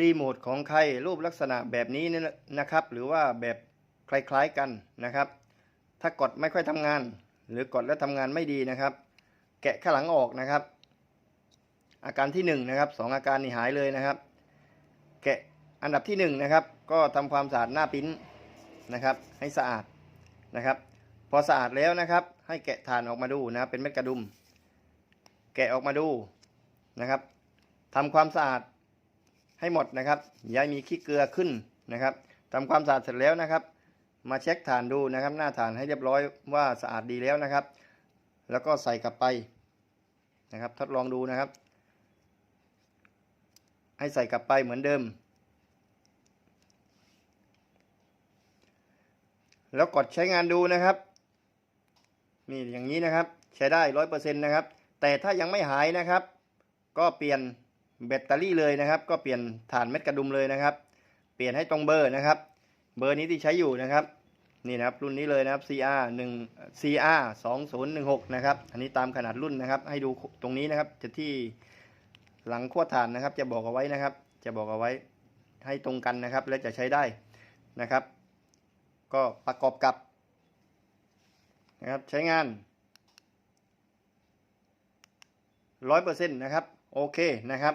รีโมทของใครรูปลักษณะแบบนี้นะครับ หรือว่าแบบคล้ายๆกันนะครับ ถ้ากดไม่ค่อยทำงาน หรือกดแล้วทำงานไม่ดีนะครับ แกะข้างหลังออกนะครับ อาการที่หนึ่งนะครับสองอาการนี่หายเลยนะครับ แกะอันดับที่หนึ่งนะครับ ก็ทำความสะอาดหน้าปิ้นนะครับ ให้สะอาดนะครับ พอสะอาดแล้วนะครับ ให้แกะฐานออกมาดูนะครับ เป็นเม็ดกระดุม แกะออกมาดูนะครับทำความสะอาด ให้หมดนะครับอย่าให้มีขี้เกลือขึ้นนะครับทำความสะอาดเสร็จแล้วนะครับ มาเช็คฐานดูนะครับ หน้าฐานให้เรียบร้อยว่าสะอาดดีแล้วนะครับ แล้วก็ใส่กลับไปนะครับ ทดลองดูนะครับ ให้ใส่กลับไปเหมือนเดิม แล้วกดใช้งานดูนะครับนี่อย่างนี้นะครับ ใช้ได้ร้อยเปอร์เซ็นต์นะครับ แต่ถ้ายังไม่หายนะครับ ก็เปลี่ยน แบตเตอรี่เลยนะครับ ก็เปลี่ยนฐานเม็ดกระดุมเลยนะครับ เปลี่ยนให้ตรงเบอร์นะครับ เบอร์นี้ที่ใช้อยู่นะครับนี่นะครับรุ่นนี้เลยนะครับ CR 1 CR 2016นะครับอันนี้ตามขนาดรุ่นนะครับ ให้ดูตรงนี้นะครับจะที่หลังขั้วฐานนะครับ จะบอกเอาไว้นะครับ จะบอกเอาไว้ให้ตรงกันนะครับ และจะใช้ได้นะครับ ก็ประกอบกับนะครับใช้งานร้อยเปอร์เซ็นต์นะครับ โอเคนะครับ